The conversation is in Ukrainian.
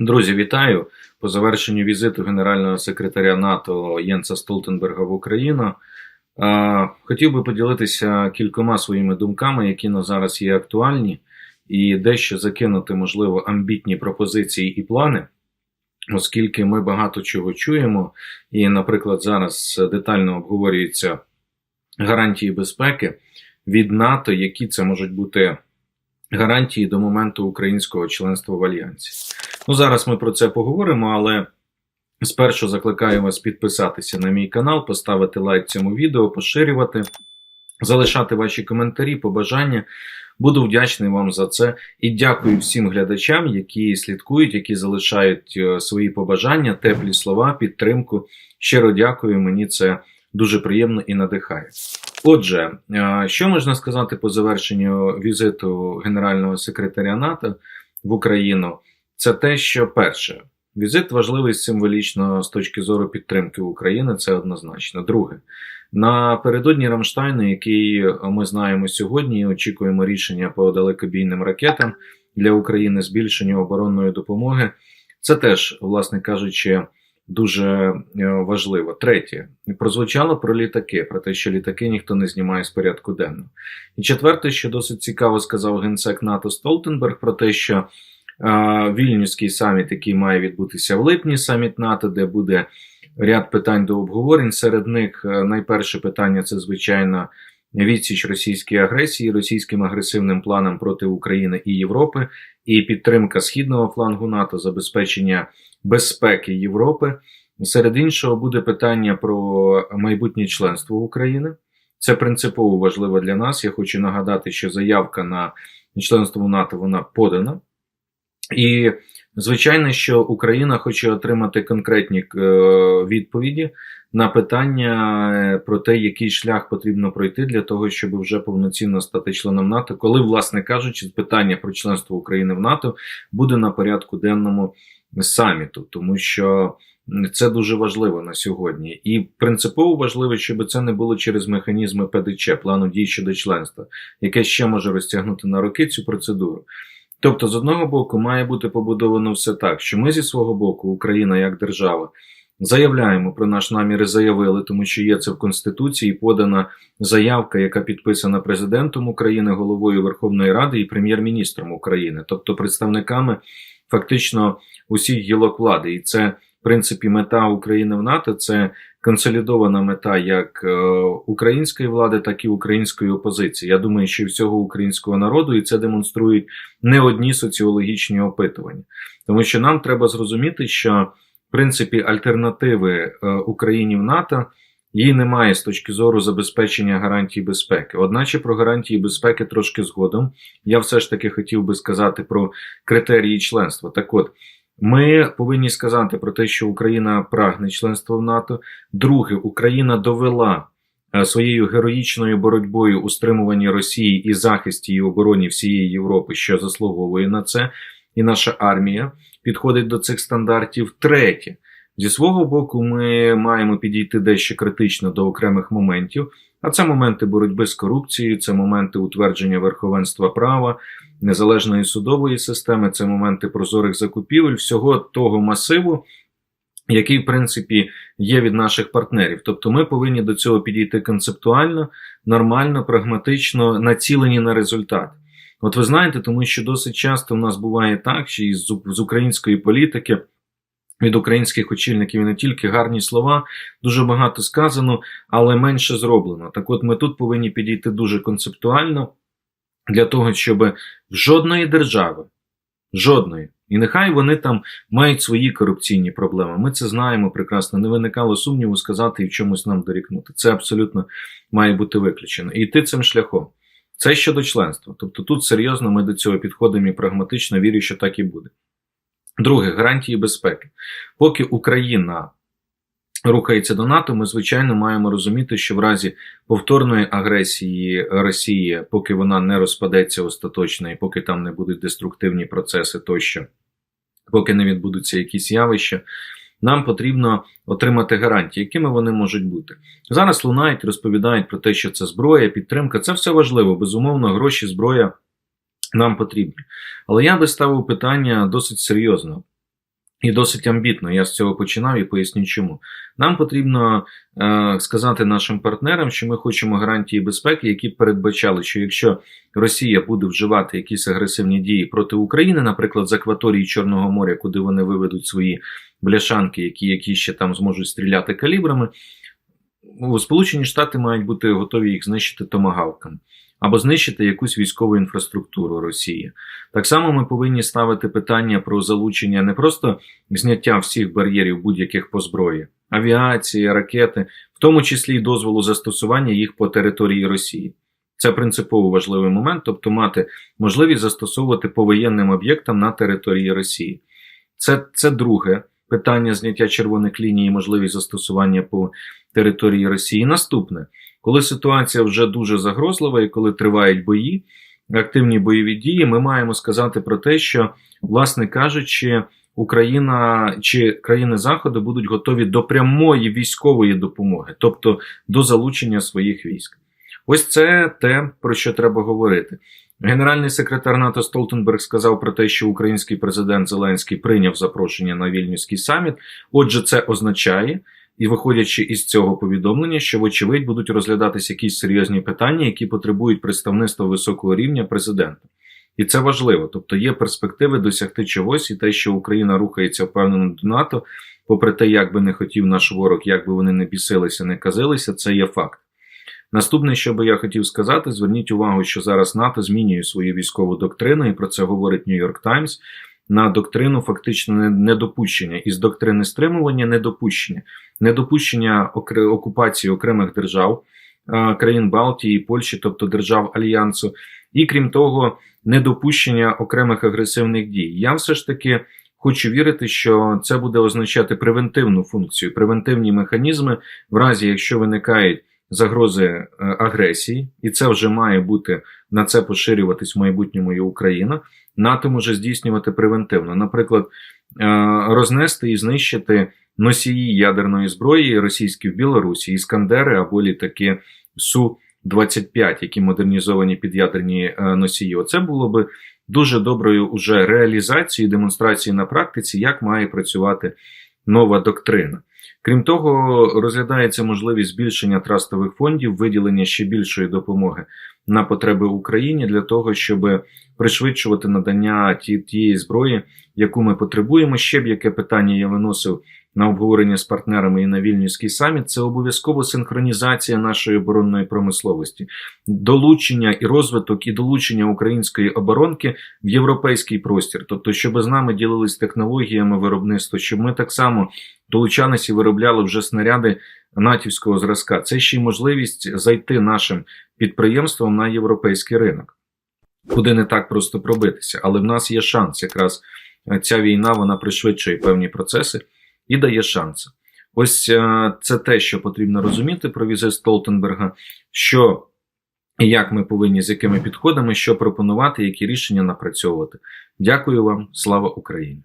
Друзі, вітаю! По завершенню візиту генерального секретаря НАТО Єнса Столтенберга в Україну. Хотів би поділитися кількома своїми думками, які на зараз є актуальні, і дещо закинути, можливо, амбітні пропозиції і плани, оскільки ми багато чого чуємо, і, наприклад, зараз детально обговорюються гарантії безпеки від НАТО, які це можуть бути гарантії до моменту українського членства в Альянсі. Ну, зараз ми про це поговоримо, але спершу закликаю вас підписатися на мій канал, поставити лайк цьому відео, поширювати, залишати ваші коментарі, побажання. Буду вдячний вам за це і дякую всім глядачам, які слідкують, які залишають е, свої побажання, теплі слова, підтримку. Щиро дякую, мені це дуже приємно і надихає. Отже, е, що можна сказати по завершенню візиту генерального секретаря НАТО в Україну? Це те, що перше, візит важливий символічно з точки зору підтримки України, це однозначно. Друге, напередодні Рамштайну, який ми знаємо сьогодні, очікуємо рішення по далекобійним ракетам для України, збільшення оборонної допомоги. Це теж, власне кажучи, дуже е, важливо. Третє, прозвучало про літаки, про те, що літаки ніхто не знімає з порядку денного. І четверте, що досить цікаво сказав генсек НАТО Столтенберг, про те, що Вільнюський саміт, який має відбутися в липні, саміт НАТО, де буде ряд питань до обговорень. Серед них е, найперше питання це звичайно відсіч російській агресії, російським агресивним планам проти України і Європи, і підтримка східного флангу НАТО, забезпечення безпеки Європи. Серед іншого буде питання про майбутнє членство України. Це принципово важливо для нас. Я хочу нагадати, що заявка на членство в НАТО вона подана. І звичайно, що Україна хоче отримати конкретні е, відповіді на питання е, про те, який шлях потрібно пройти для того, щоб вже повноцінно стати членом НАТО, коли, власне кажучи, питання про членство України в НАТО буде на порядку денному саміту, тому що. Це дуже важливо на сьогодні, і принципово важливо, щоб це не було через механізми ПДЧ, плану дій щодо членства, яке ще може розтягнути на роки цю процедуру. Тобто, з одного боку, має бути побудовано все так, що ми зі свого боку, Україна як держава, заявляємо про наш наміри, заявили, тому що є це в Конституції подана заявка, яка підписана президентом України, головою Верховної Ради і прем'єр-міністром України, тобто представниками фактично усіх гілок влади. І це в принципі мета України в НАТО це консолідована мета як е, української влади, так і української опозиції. Я думаю, що всього українського народу, і це демонструють не одні соціологічні опитування, тому що нам треба зрозуміти, що в принципі альтернативи е, Україні в НАТО. Її немає з точки зору забезпечення гарантій безпеки. Одначе про гарантії безпеки трошки згодом. Я все ж таки хотів би сказати про критерії членства. Так от, ми повинні сказати про те, що Україна прагне членства в НАТО. Друге, Україна довела е, своєю героїчною боротьбою у стримуванні Росії і захисті і обороні всієї Європи, що заслуговує на це, і наша армія підходить до цих стандартів. Третє, зі свого боку, ми маємо підійти дещо критично до окремих моментів. А це моменти боротьби з корупцією, це моменти утвердження верховенства права, незалежної судової системи, це моменти прозорих закупівель, всього того масиву, який, в принципі, є від наших партнерів. Тобто ми повинні до цього підійти концептуально, нормально, прагматично, націлені на результат. От ви знаєте, тому що досить часто в нас буває так, що з української політики. Від українських очільників і не тільки гарні слова, дуже багато сказано, але менше зроблено. Так от ми тут повинні підійти дуже концептуально для того, щоб в жодної держави, жодної, і нехай вони там мають свої корупційні проблеми. Ми це знаємо прекрасно. Не виникало сумніву сказати і в чомусь нам дорікнути. Це абсолютно має бути виключено. І йти цим шляхом. Це щодо членства. Тобто тут серйозно ми до цього підходимо і прагматично вірю, що так і буде. Друге, гарантії безпеки. Поки Україна рухається до НАТО, ми звичайно маємо розуміти, що в разі повторної агресії Росії, поки вона не розпадеться остаточно, і поки там не будуть деструктивні процеси тощо, поки не відбудуться якісь явища. Нам потрібно отримати гарантії, якими вони можуть бути. Зараз лунають, розповідають про те, що це зброя, підтримка. Це все важливо. Безумовно, гроші, зброя нам потрібні. Але я би ставив питання досить серйозно. І досить амбітно. Я з цього починав і поясню чому. Нам потрібно е, сказати нашим партнерам, що ми хочемо гарантії безпеки, які передбачали, що якщо Росія буде вживати якісь агресивні дії проти України, наприклад, з акваторії Чорного моря, куди вони виведуть свої бляшанки, які, які ще там зможуть стріляти калібрами, Сполучені Штати мають бути готові їх знищити томагавками або знищити якусь військову інфраструктуру Росії. Так само ми повинні ставити питання про залучення не просто зняття всіх бар'єрів будь-яких по зброї, авіації, ракети, в тому числі й дозволу застосування їх по території Росії. Це принципово важливий момент, тобто мати можливість застосовувати по воєнним об'єктам на території Росії. Це, Це друге питання зняття червоних ліній і можливість застосування по території Росії. Наступне, коли ситуація вже дуже загрозлива і коли тривають бої, активні бойові дії, ми маємо сказати про те, що, власне кажучи, Україна чи країни Заходу будуть готові до прямої військової допомоги, тобто до залучення своїх військ. Ось це те, про що треба говорити. Генеральний секретар НАТО Столтенберг сказав про те, що український президент Зеленський прийняв запрошення на вільнюський саміт. Отже, це означає, і виходячи із цього повідомлення, що, вочевидь, будуть розглядатися якісь серйозні питання, які потребують представництва високого рівня президента. І це важливо, тобто є перспективи досягти чогось, і те, що Україна рухається впевнено до НАТО, попри те, як би не хотів наш ворог, як би вони не бісилися, не казилися, це є факт. Наступне, що би я хотів сказати, зверніть увагу, що зараз НАТО змінює свою військову доктрину, і про це говорить Нью-Йорк Таймс. На доктрину фактично недопущення із доктрини стримування недопущення, недопущення окупації окремих держав, країн Балтії, Польщі, тобто держав Альянсу, і крім того, недопущення окремих агресивних дій. Я все ж таки хочу вірити, що це буде означати превентивну функцію, превентивні механізми, в разі якщо виникають загрози е, агресії, і це вже має бути на це поширюватись в майбутньому і Україна. НАТО може здійснювати превентивно, наприклад, е, рознести і знищити носії ядерної зброї російські в Білорусі, іскандери або літаки су 25 які модернізовані під'ядерні е, носії. Оце було би дуже доброю уже реалізацією, демонстрацією на практиці, як має працювати нова доктрина. Крім того, розглядається можливість збільшення трастових фондів, виділення ще більшої допомоги на потреби Україні для того, щоб пришвидшувати надання тієї зброї, яку ми потребуємо. Ще б яке питання я виносив на обговорення з партнерами і на вільнюський саміт. Це обов'язково синхронізація нашої оборонної промисловості, долучення і розвиток, і долучення української оборонки в європейський простір, тобто, щоб з нами ділились технологіями виробництва, щоб ми так само долучалися і виробляли вже снаряди натівського зразка. Це ще й можливість зайти нашим підприємствам на європейський ринок, куди не так просто пробитися. Але в нас є шанс, якраз е, ця війна вона пришвидшує певні процеси і дає шанси. Ось е, це те, що потрібно розуміти про візит Столтенберга, що і як ми повинні з якими підходами, що пропонувати, які рішення напрацьовувати. Дякую вам, слава Україні!